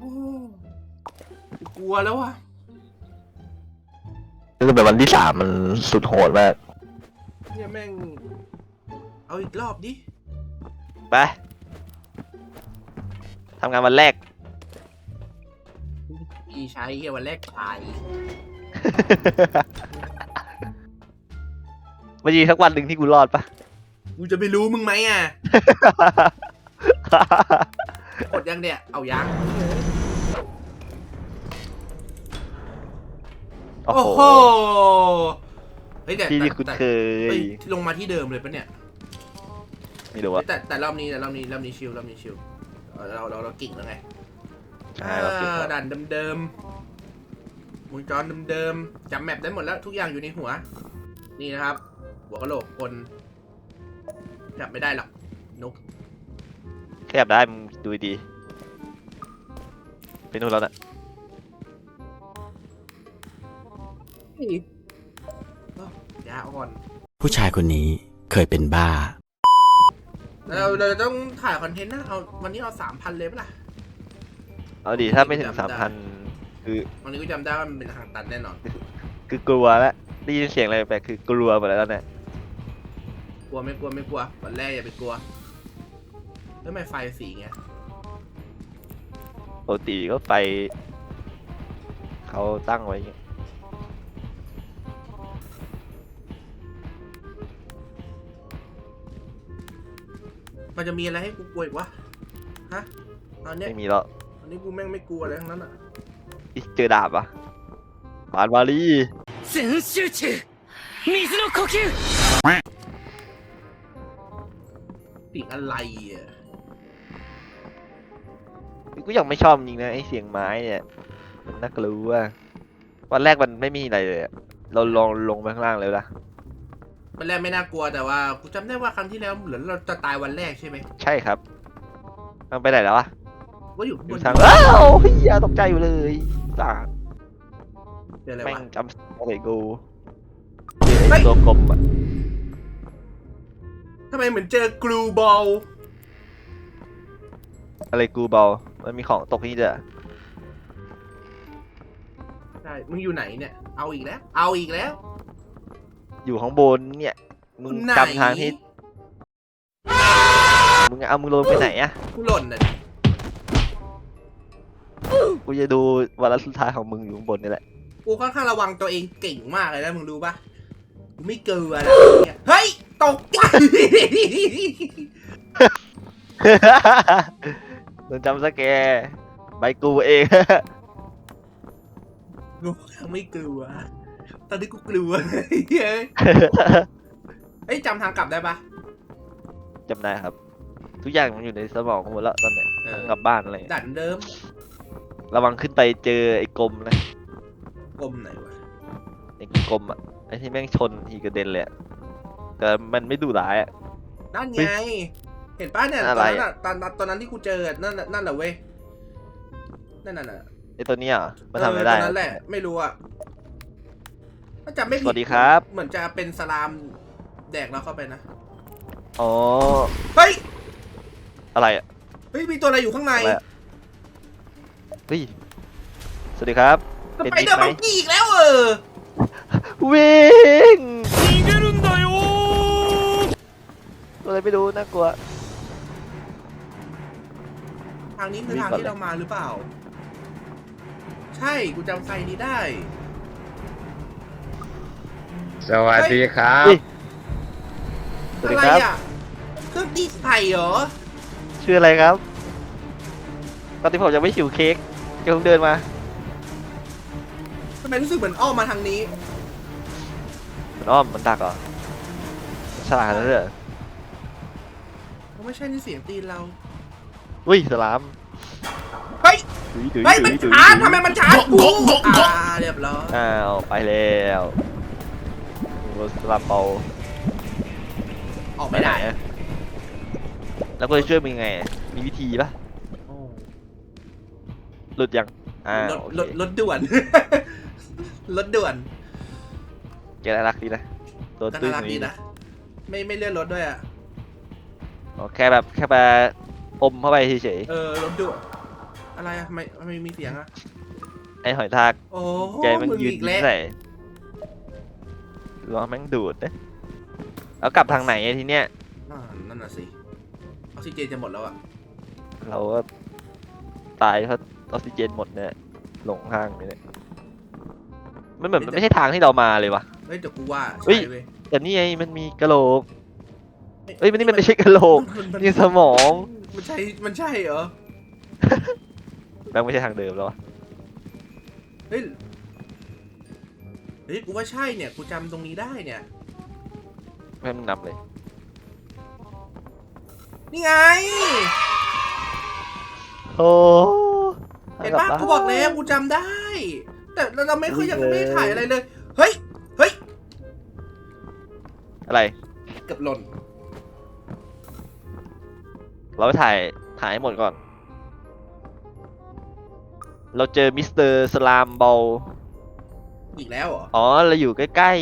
โอ้กูกลัวแล้ววะคือแบบวันที่สามมันสุดโหดมากเนี่ยแม่ง เอาอีกรอบดิ ไปทำงานวันแรก พี่ใช้เฮียวันแรกตายมันมีสักวันหนึ่งที่กูรอดปะ กูจะไปรู้มึงไหมอะ กดยังเนี่ย เอายัง โอ้โอ้โหโหเฮ้ยแต่ที่แต่ที่คุณแต่เคเฮ้ยยลงมาที่เดิมเลยปะเนี่ยไม่รู้ว่าแต่แต่รอบนี้แต่รอบนี้รอบนี้ชิลรอบนี้ชิลเราเราเราเรากิ่งแล้วไงใช่เราเก็บเออแล้วด่านเดิมๆวงจรเดิมๆจำแมปได้หมดแล้วทุกอย่างอยู่ในหัว นี่นะครับ หัวกะโหลกคนจับไม่ได้หรอกนุกขยับได้มึงดูดีไปนู่นแล้วน่ะ ยาอ่อน ผู้ชายคนนี้เคยเป็นบ้า เราเราต้องถ่ายคอนเทนต์นะ เอาวันนี้เอาสามพันเลยปะล่ะ เอาดิถ้าไม่ถึงจำสามได้พันคือวันนี้กูจำได้ว่ามันเป็นทางตันแน่นอน คือกลัวแล้วได้ยินเสียงอะไรแปลกๆคือกลัวหมดแล้วเนี่ยกลัวไม่กลัวไม่กลัววันแรกอย่าไปกลัวแล้วทำไมไฟสีเงี้ยปกติก็ไปเขาตั้งไว้อย่างเงี้ยมันจะมีอะไรให้กูกลัวอีกวะฮะตอนเนี้ย ไม่มีแล้ว อันนี้กูแม่งไม่กลัวอะไรทั้งนั้นอ่ะ อีเจอดาบอ่ะบานวารี 全集中水の呼吸 สิ่งอะไรอ่ะ กูยังไม่ชอบจริงนะไอเสียงไม้เนี่ยมันน่ากลัววันแรกมันไม่มีอะไรเลยอะเราลองลงไปข้างล่างเลยละ วันแรกไม่น่ากลัวแต่ว่ากูจำได้ว่าครั้งที่แล้วเหมือนเราจะตายวันแรกใช่ไหมใช่ครับมันไปไหนแล้ววะว่าอยู่ข้างอบยู่นทางอ้าวเฮียตกใจอยู่เลยสาเจออะไรแม่งวะจำอะไรกูเจอเฮ้ไอ้ยตัวกลมอะทำไมเหมือนเจอกรูบอลอะไรกูเบา มันมีของตกนี่เด้อใช่ มึงอยู่ไหนเนี่ย เอาอีกแล้ว เอาอีกแล้ว อยู่ข้างบนเนี่ย มึงไหนจำทางที่ มึงเอามึงลงไปไหนอะกูหล่นน่ะกูจะดูวันละสุดท้ายของมึงอยู่ข้างบนนี่แหละ กูค่อนข้างระวังตัวเองเก่งมากเลยนะมึงรู้ปะกูไม่กลัวนะเนี่ยเฮ้ย ตกใจโดนจำสแกร์ใบกูเอง กูยังไม่กลัว ตอนนี้กูกลัวเฮ้ยเฮ้ยจำทางกลับได้ปะ จำได้ครับ ทุกอย่างมันอยู่ในสมองหมดแล้วตอนเนี้ยเออทางกลับบ้านอะไรด่านเดิมระวังขึ้นไปเจอไอ้กลมนะกลมไหนวะไอ้กลมอะไอ้ที่แม่งชนทีกระเด็นเลยอะแต่มันไม่ดุร้ายอะ นั่นเฮ้ไงยเห็นปะเนี่ยตอะอนไรนั้นอะตอนตอนนั้นที่กูเจออะนั่นน่ะนั่นแหละเว้ยนั่นน่ะน่ะไอ้ตัวเนี้ยเหรอมันทำอะไรได้เออตอนอะนั้นแหละ ไม่รู้อะถ้าจำไม่สวัสดีครับ เหมือนจะเป็นสลามแดกเราเข้าไปนะ อ๋อ เฮ้ย อะไรอะเฮ้ย มีตัวอะไรอยู่ข้างในเฮ้ย สวัสดีครับ สเป็นไปเดอร์มบังกี้อีกแล้วเออ วิ่งอะไรไม่รู้น่ากลัว ทางนี้คือทางที่เเรามาหรือเปล่า ใช่ กูจำไซนี้ได้ สวัสดีครับเฮ้ยสวัสอะดีไรครับ อะเครื่องตีไข่เหรอชื่ออะไรครับ ตอนที่ผมยังไม่หิวเค้กเดี๋ยวผมเดินมา ทำไมรู้สึกเหมือนอ้อมมาทางนี้ มันอ้อมมันดักเหรอมันฉลาดนั่นเลยเหรอมันไม่ใช่ในเสียงตีนเรา อุ้ยสลามเฮ้ยดุยดุยเฮ้ย มันดุยชาร์จดุยทำไมมันชาร์จกูอ่าเรียบร้อยอ้าวไปแล้ว โอ้สลามเปาออกไม่ได้หนอะแล้วก็จะช่วยมึงยังไงอะมีวิธีปะหลุดยังอ้ารวถโอรถเครถด่วน รถด่วนแกน่ารักดีนะตัวน่าตุ้ยรักตรงดีนี้นะไม่ไม่เลื่อนรถด้วยอะอ๋อแค่แบบแค่ไปอมเข้าไปเฉยเออรถด่วนออะไรอะทำไมทำไมมีเสียงอะไอหอยทาก โอ้ใจมันมึงยืนอีกแล้วใส่ รอแม่งดูดนะแล้วกลับทางไหนอะทีเนี้ย อ่านั่นน่ะสิออกซิเจนจะหมดแล้วอะเราก็ตายเพราะออกซิเจนหมดเนี่ยหลงทางไปเนี่ยมันเหมือนมันไม่ใช่ทางที่เรามาเลยวะ เฮ้ยเดี๋ยวกูว่าเฮ้ยใช่เว้ยแต่นี่ไงมันมีกระโหลกเอ้ยมันนี่มันไม่ใช่กระโหลกมันมันนี่สมองมันใช่มันใช่เหรอ แม่งไม่ใช่ทางเดิมแล้ววะเฮ้ยเฮ้ยกูว่าใช่เนี่ยกูจำตรงนี้ได้เนี่ยแม่งมึงนำเลย นี่ไง โอ้เห็นปะกูบอกแล้วกูจำได้ แต่เราไม่เคยยังไม่ได้ถ่ายอะไรเลย เฮ้ย เฮ้ย อะไร เกือบหล่น เราไปถ่าย ถ่ายให้หมดก่อน เราเจอมิสเตอร์สลามบอล อีกแล้วเหรออ๋อเราอยู่ใกล้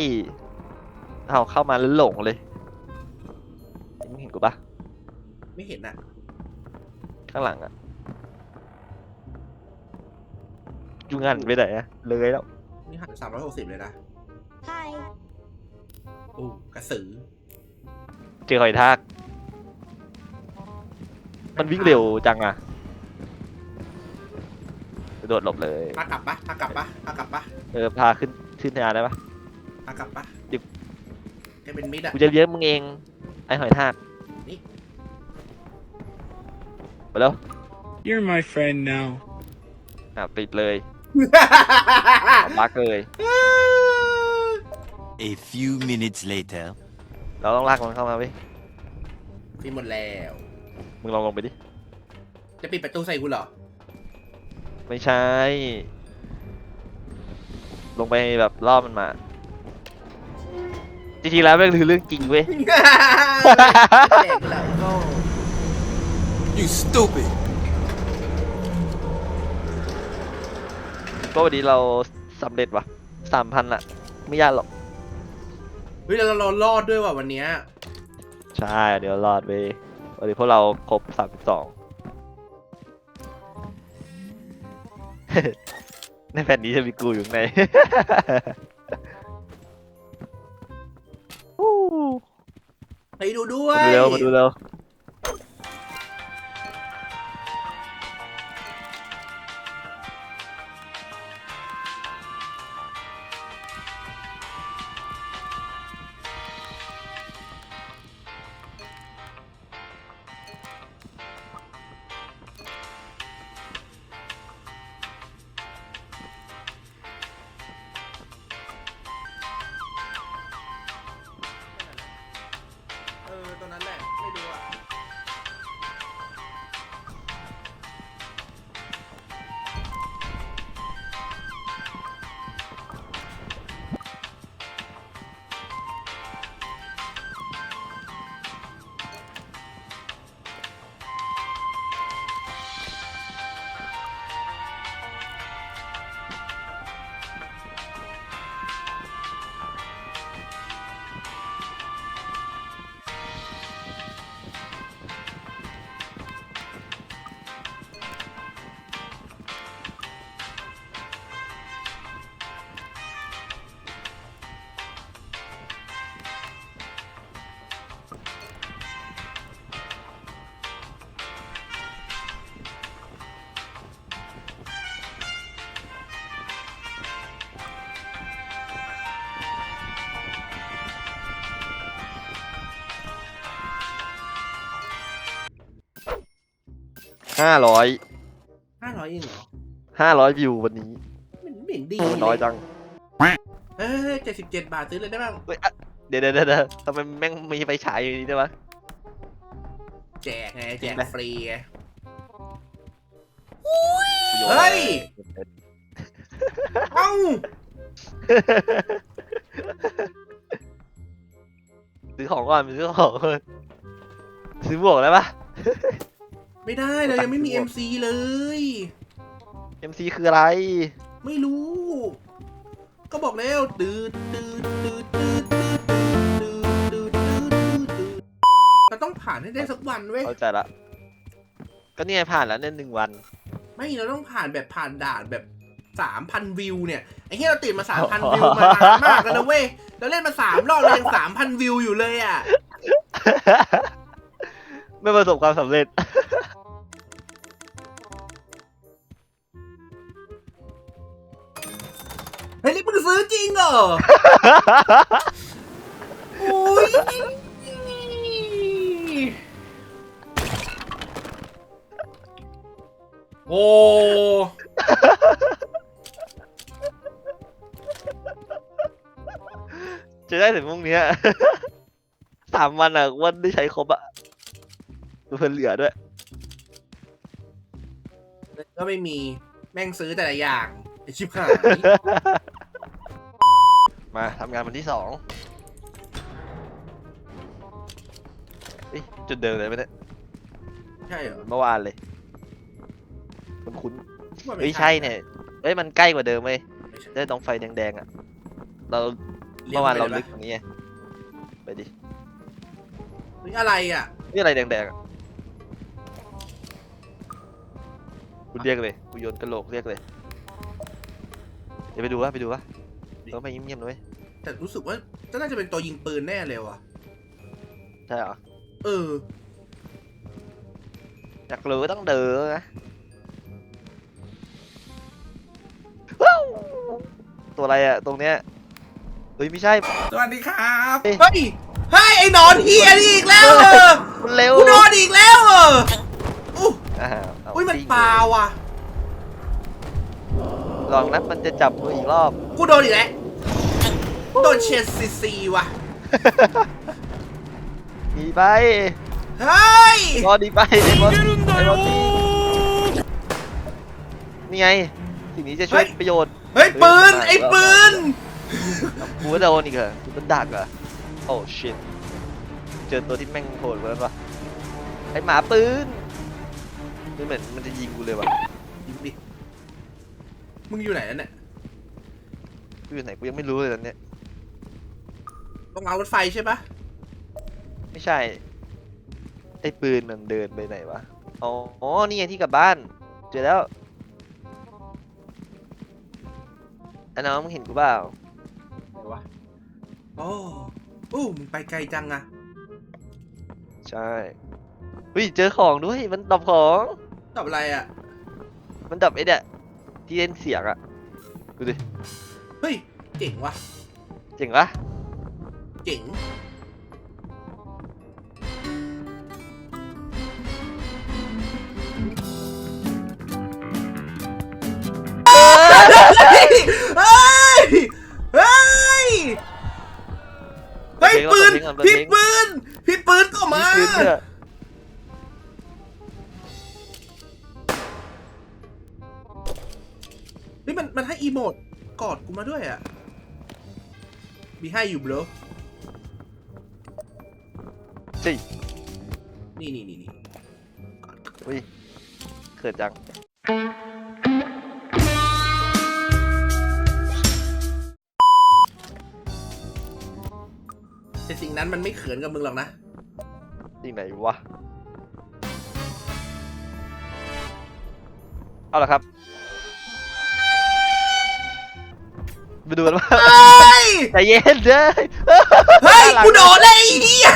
ๆเอาเข้ามาแล้วหลงเลยมึงเห็นกูปะไม่เห็นอะข้างหลังอะจุงันไปไหนอะเลยแล้วนี่หันสามร้อยหกสิบเลยนะ Hi. โอ้กระสือเจอหอยทาก มันวิ่งเร็วจังอะกระโดดหลบเลยพากลับปะพากลับปะพากลับปะ เออพาขึ้นขึ้นทางได้ปะพากลับปะเดี๋ยวแกเป็นมิดอะ กูจะเลี้ยงมึงเองไอหอยทากนี่ ไปแล้ว You're my friend now. อะปิดเลยเอาบักเลย A few minutes later เราต้องลากมันเข้ามาเว้ยฟิหมดแล้ว มึงลองลงไปดิ จะปิดประตูใส่กูเหรอ ไม่ใช่ ลงไปแบบล่อมันมา จริงๆแล้วแม่งคือเรื่องจริงเว้ย แดกแล้วโง่ You stupid ก็วันนี้เราสำเร็จว่ะสามพันอะไม่ยากหรอก เฮ้ยแล้วเรารอดด้วยว่ะวันเนี้ยใช่ เดี๋ยวรอดเว้ยวันนี้พวกเราครบสามสอง ในแผ่นนี้จะมีกูอยู่ข้างในอู้ไปดูด้วมายดูเร็วมาดูเร็ว ห้าร้อยห้าร้อยเองเหรอห้าร้อยวิววันนี้ไม่ไม่เห็นดีมันน้อยจังเอ้ยเจ็ดสิบเจ็ดบาทซื้อเลยได้บ้างเฮ้ยอะเดี๋ยวเดี๋ยวเดี๋ยวทำไมแม่งมีไฟฉายอยู่นี่ด้วยวะ แจกไงแจกจริงไหมฟรีไงเฮ้ย เอ้าซื้อของก่อนซื้อของก่อนซื้อหมวกได้ปะ ไม่ได้เรายังไม่มี MC เลย MC คืออะไร ไม่รู้ ก็บอกแล้วตืดตืดตืดตืดตืดตืดตืดตืดตืดเราต้องผ่านให้ได้สักวันเว้ยเข้าใจละ ก็เนี่ยผ่านแล้วเนี่ยหนึ่งวัน ไม่เราต้องผ่านแบบผ่านด่านแบบสามพันวิวเนี่ยไอ้เหี้ยเราติดมาสามพันวิวมานานมากแล้วนะเว้ยเราเล่นมาสามรอบเรายังสามพันวิวอยู่เลยอะ ไม่ประสบความสำเร็จ ซื้อจริงเหรอ โอ้ยโอ้จะได้ถึงพรุ่งเนี้ย สามวันอะวันได้ใช้ครบอะดูเพื่อนเหลือด้วย ก็ไม่มีแม่งซื้อแต่ละอย่างไอชิบหาย มาทำงานวันที่สองเอ้ยจุดเดิมเลยไหมเนี่ยใช่เหรอเมื่อวานเลย มันคุ้นว่าเฮ้ยใช่เนี่ยเอ้ยมันใกล้กว่าเดิมเว้ยไม่ใช่ได้ตรงไฟแดงๆอะ เราลี้ยเมื่อวานเราไปลึยกตรงนี้ไงไปดิปะนี่อะไรอะนี่อะไรแดงๆอะกูเรียกเลยกูโยนกระโหลกเรียกเลยเดี๋ยวไปดูวะไปดูวะ ต้องไปเงียบๆเลยแต่รู้สึกว่าจะน่าจะเป็นตัวยิงปืนแน่เลยว่ะ ใช่เหรอเออ อยากรู้ก็ต้องเดินนะว้าวตัวอะไรอะตรงเนี้ยเฮ้ยไม่ใช่ สวัสดีครับ เฮ้เฮ้ยยเฮ้ย ไอ้หนอนเฮียนี่อีกแล้วเออมันเร็วกูโดนอีกแล้วเอออู้อ่าเาอุ้ยมันจริงปลาว่ะ ลองนับมันจะจับมืออีกรอบ กูโดนอีกแล้ว โดนเชียร์ซีซีว่ะ หนีไปเฮ้ยรอดีไปไอ้บอสไอ้บอสนี่ไง สิ่งนี้จะช่วยประโยชน์เฮ้ยปืนไอ้ปืนกูก็โดนอีกเหรอกูเป็นดักเหรอโอ้ชิตเจอตัวที่แม่งโหดกว่านั้นปะไอ้หมาปืนมันเหมือนมันจะยิงกูเลยว่ะยิงดิมึงอยู่ไหนแล้วเนี่ย กูอยู่ไหนกูยังไม่รู้เลยตอนเนี้ย ต้องรางรถไฟใช่ปะไม่ใช่ ไอ้ปืนมันเดินไปไหนวะ อ๋ออ๋อนี่ไงที่กลับบ้าน เจอแล้วไอ้น้องมึงเห็นกูเปล่า ไหนวะโอ้โอ้มึงไปไกลจังอะใช่เฮ้ยเจอของด้วย มันดับของ ตอบอะไรอะมันดับไอ้เนี่ยที่เล่นเสียงอะดูดิ เฮ้ย เจ๋งว่ะ เจ๋งปะ เจ๋งเฮ้ย เฮ้ย เฮ้ยปืนพี่ปืนพี่ปืนก็มาปืนเนี่ยเฮ้ยมันมันให้อีโมดกอดกูมาด้วยอะมีให้อยู่บลอ สินี่นี่นี่นี่อุ้ยเขินจัง แต่สิ่งนั้นมันไม่เขินกับมึงหรอกนะ ที่ไหนวะ เอาละครับ ไปดูกันว่าเฮ้ยใจเย็นเด้อเฮ้ยกูโดนเลยไอ้เหี้ย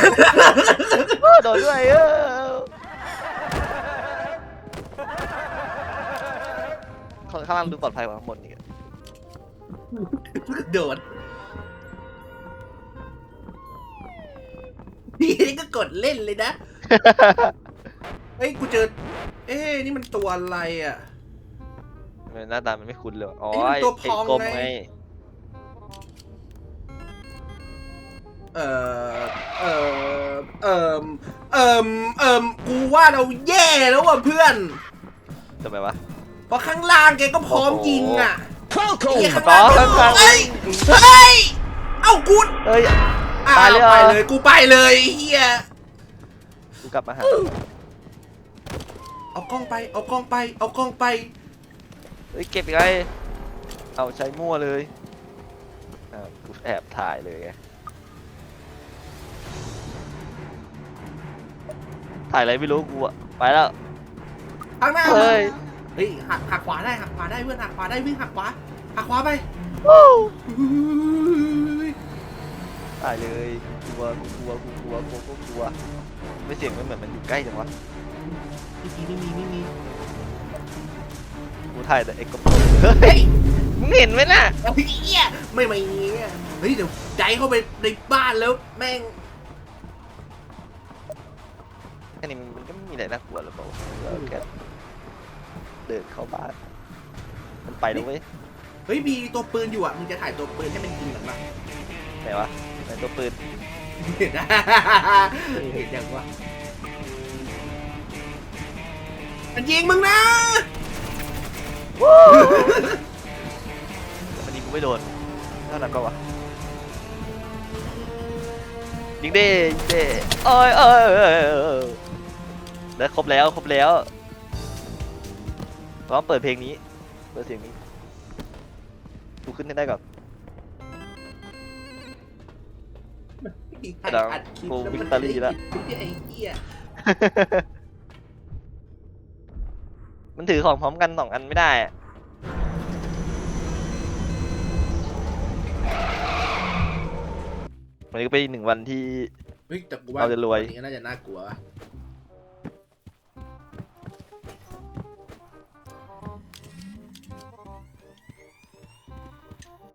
เออโดนด้วยเออข้างข้างล่างดูปลอดภัยกว่าข้างบนอีกอะโดนนี่ก็กดเล่นเลยนะ เฮ้ยกูเจอ เอ๊ะนี่มันตัวอะไรอะทำไมหน้าตามันไม่คุ้นเลย อ๋อไอ้มันตัวไอ้พองกลมไง เอ่อเอ่อเอ่อเอ่อเอ่อกูว่าเราแย่แล้วว่ะเพื่อน ทำไมวะ เพราะข้างล่างแกก็พร้อมยิงอะไอ้เหี้ยข้างอ๋อล่างข้างล่างเฮ้ยเฮ้ยเอ้ากูเอ้ย อ้าวตายเลยเหรอ ไปเลยกูไปเลยไอ้เฮียกูกลับมาหาเอากล้องไปเอากล้องไปเอากล้องไป เฮ้ยเก็บยังไงเอาใช้มั่วเลยอ่าวกูแอบถ่ายเลยไง ถ่ายอะไรไม่รู้กูอะไปแล้ว ข้างหน้าเฮ้ย เฮ้ยหักหักขวาได้หักขวาได้เพื่อนหักขวาได้วิ่งหักขวาหักขวาไปวู้เฮ้ยตายเลยกูกลัวกูกลัวกูกลัวกูก็กลัวไม่เสียงมันเหมือนมันอยู่ใกล้จังวะไม่มีไม่มีไม่มีกูถ่ายแต่เอ็กซ์ก็เฮ้ยมึงเห็นไหมน่ะ เอาพี่เอี้ยไม่ไม่เนี่ยเฮ้ยเดี๋ยวใจเข้าไปในบ้านแล้วแม่ง ค่นี้มันก็ไม่มีอะไรน่ากลัวหรอกเปล่าเราแค่เดินเข้าบ้าน มันไปแล้วเว้ยเฮ้ยมีตัวปืนอยู่อะมึงจะถ่ายตัวปืนให้มันยิงหรือเปล่าไหนวะไหนตัวปืนเห็นนะเห็นยังวะมันยิงมึงนะมันยิงกูไม่โดนเท่านั้นก็วะยิงเด้ยิงเด้โอ้ยโอ้ยโอ้ยโอ้ย แล้วครบแล้วครบแล้วต้องเปิดเพลงนี้ เปิดเสียงนี้ดูขึ้นให้ได้ก่อนดังอัดคลิป full แล้วมัน victory แล้วไอ้เหี้ยมันถือของพร้อมกันสองอันไม่ได้อะมันก็เป็นอีกหนึ่งวันที่ เฮ้ยแต่กูว่าเราจะรวยนนี้น่าจะน่ากลัววะ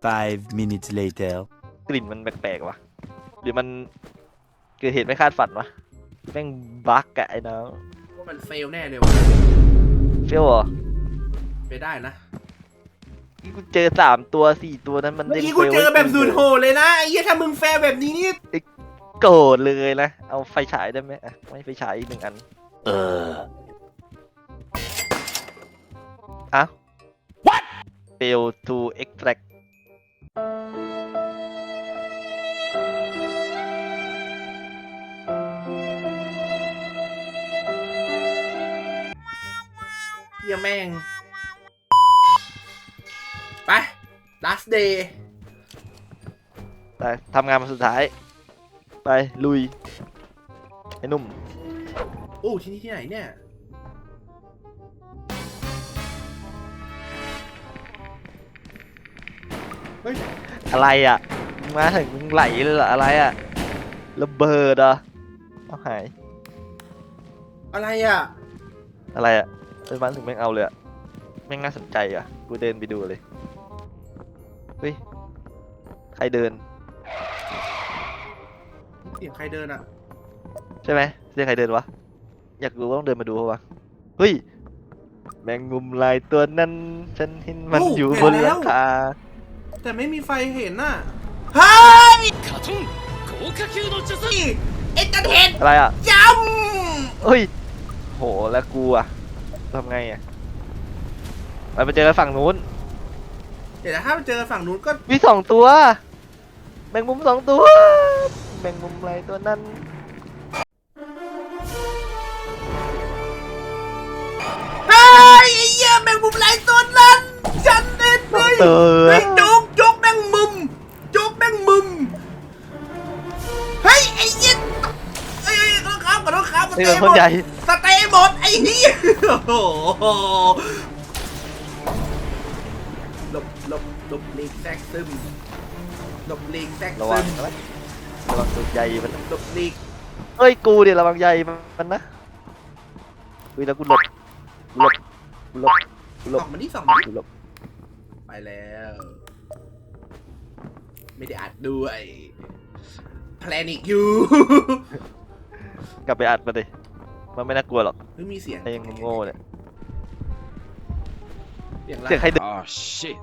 Five minutes later. กลิ่นมันแปลกๆวะหรือมันเกิดเหตุไม่คาดฝันวะแม่งบั๊กอะไอ้น้องว่ามันเฟลแน่เลยวะเฟี้ยวเหรอไปได้นะนี่กูเจอสามตัวสี่ตัวนั้นมันเมื่อเด้งกี้กูเจอฟลแบบสูนย์โหดเลยนะไอ้เหี้ยถ้ามึงแฟลแบบนี้นี่โกรธเลยนะ เอาไฟฉายได้ไหมอะไม่ไฟฉายอีกหนึ่งอัน Uh. อ้าว what fail to extract หี้ยแม่ง ไป last day ไปทำงานมาสุดท้าย ไปลุย ไอ้หนุ่มโอ้ที่นี่ที่ไหนเนี่ยอะไรอะมึงมาถึงมึงไหลเลยเหรออะไรอะระเบิดเหรอะเอาหายอะไรอะ อะไรอะ ไปบ้านถึงแม่งเอาเลยอะแม่งน่าสนใจอะกูเดินไปดูเลยเฮ้ยใครเดินเสียงใครเดินอะใช่ไหมเสียงใครเดินวะอยากรู้ว่าต้องเดินมาดูปะวะเฮ้ยแมงมุมลายตัวนั้นฉันเห็นมันโอ้อยู่เห็บนนแล้หลัวงคาแต่ไม่มีไฟเห็นน่ะเฮ้ยเอ็นเตอร์เทนอะไรอะจเฮ้ยโหแล้วกูอะ ทำไงอะไปไปเจอกันฝั่งนู้นำเดี๋ยวนะถ้าเจอฝั่งนู้นก็มีสองตัว แมงมุมสองตัว แมงมุมอะไรตัวนั้น เฮ้ยไอ้เหี้ยแมงมุมลายตัวนั้น ฉันเห็นเลยเออเฮ้ยจุกจุกแมงมุมจุกแมงมุมเฮ้ยไอ้เหี้ยเอ้ยขอโทษครับขอโทษครับสนี่เตเป็นย์หคมนดใหญ่ ส เตย์หมดไอ้เหี้ยโอ้โหหลบหลบหลบลีกแซกซึมหลบลีกแซกระวัซึงมนะระวังตัวใหญ่มันหลบลีกเฮ้ยกูเดี๋ยวระวังใหญ่มันนะเฮ้ยแล้วกูหลบกูหลบกูหลบกูหลสบองมันที่สองมันกูหลบไปแล้ว ไม่ได้อัดด้วยแพลนิกอยู่กลับไปอัดมาดิ มันไม่น่ากลัวหรอกเฮ้ยมีเสียงไอ้ยังโง่เนี่ย เสียงเสียงใครเดิน Oh shit.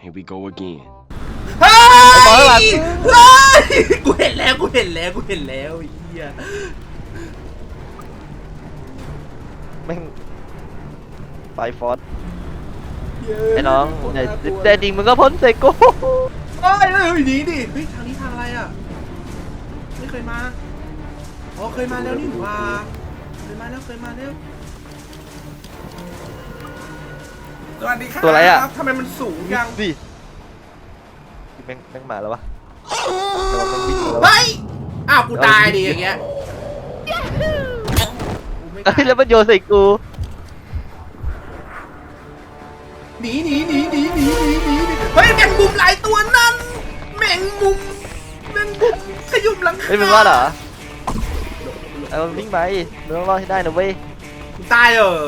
Here we go again. เฮ้ไอ้บอลข้างหลังยเฮ้ยกูเห็นแล้วกูเห็นแล้วกูเห็นแล้วไอ้เหี้ยแม่งไฟฟอสไอ้น้องแต่แต่จริงมึงก็พ้นเซโก้เฮ้ยเฮ้ยหนีดิเฮ้ยทางนี้ทางอะไรอะไม่เคยมาอ๋อเคยมาแล้วนี่หว่าเคย มาแล้วเคยมาแล้วสวัสดีครับตัวอะไรอะ ทำไมมันสูงจังดิแม่งแม่งมาแล้ววะแต่ว่าแม่งวิ่งมาแล้ววะ เฮ้ยอ้าวกูตายดิอย่างเงี้ยกูไม่เอ้ตายยแล้วมันโยนใส่กูหนีหนีหนีหนีหนีหนีหนีเฮ้ยแมงมุมหลายตัวนั่นแมงมุมแมงมุมขยุมหลังคาเฮ้ยมันว่าเหรอ เอามันวิ่งไปมันต้องรอดให้ได้นะเว้ยตายเออ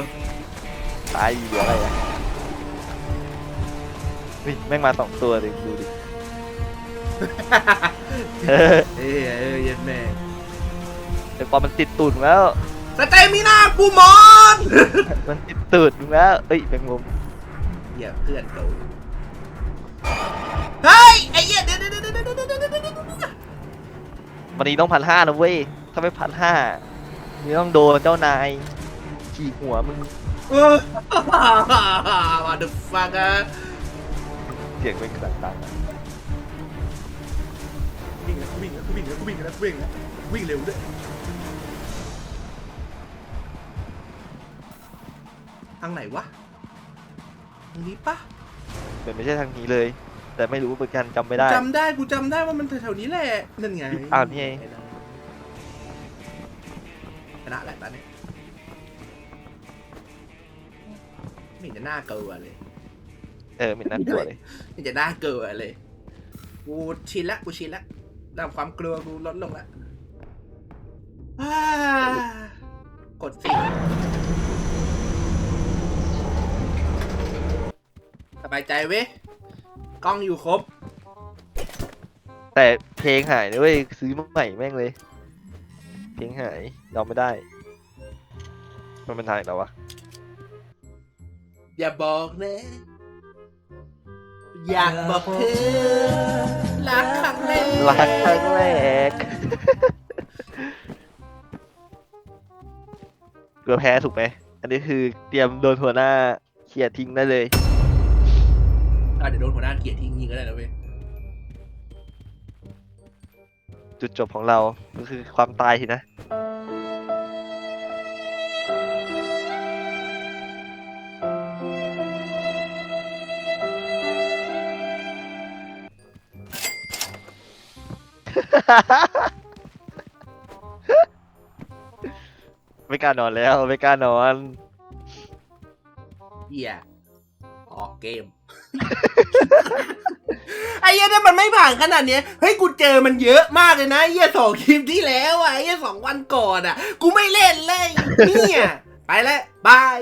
ตายอยู่เหลืออะไรอะเฮ้ยแม่งมาสองตัวดิดูดิ เออเอ้ยเอ้ยเย็นแม่ไอ้ปอมมันติดตูดมึงแล้ว สเตมิน่ากูหมอนมันติดตูดมึงแล้วเอ้ยแมงมุมเหี้ยเพื่อนกูเฮ้ยไอ้เหี้ยเดี๋ยวเดี๋ยวเดี๋ยวเดี๋ยวเดี๋ยวเดี๋ยวเดี๋ยวเดี๋ยว วันนี้ต้องพันห้านะเว้ย ถ้าไม่พันห้านี่ต้องโดนเจ้านายฉีกหัวมึงเออ what the fuck อะเสียงเป็นต่างๆอะวิ่งแล้ววิ่งแล้ววิ่งแล้ววิ่งแล้ววิ่งแล้ววิ่งเร็วด้วยทางไหนวะทางนี้ปะแต่ไม่ใช่ทางนี้เลย แต่ไม่รู้เหมือนกันจำไม่ได้ จำได้กูจำได้ว่ามันแถวๆนี้แหละนั่นไงอ้าวนี่ไงชนะแหละตอนนี้ไม่เห็นจะน่ากลัวเลยเออไม่น่ากลัวเลยไม่จะน่ากลัวเลย กูชินละกูชินละระดับความกลัวกูลดลงละอ่ากดสิสบายใจเว้ยกล้องอยู่ครบ แต่เพลงหายนะเว้ยซื้อมาใหม่แม่งเลย เพลงหายเราไม่ได้มันเป็นทางไหนแล้ววะอย่าบอกนะ อยากบอกเธอรักครั้งแรกรักครั้งแรกเกือแพ้ถูกไหมอันนี้คือเตรียมโดนหัวหน้าเขี่ยทิ้งได้เลย อะเดี๋ยวโดนหัวหน้าเกลียดทิ้งยิงก็ได้นะเว้ย จุดจบของเราก็คือความตายทีนะ ไม่กล้านอนแล้ว ไม่กล้านอน เหี้ยออกเกม ไอ้เหี้ยเนี่ยมันไม่ผ่านขนาดเนี้ยเฮ้ยกูเจอมันเยอะมากเลยนะไอ้เหี้ยสองคลิปที่แล้วอะไอ้เหี้ยสองวันก่อนอะ กูไม่เล่นเลยเนี่ยไปแล้วบาย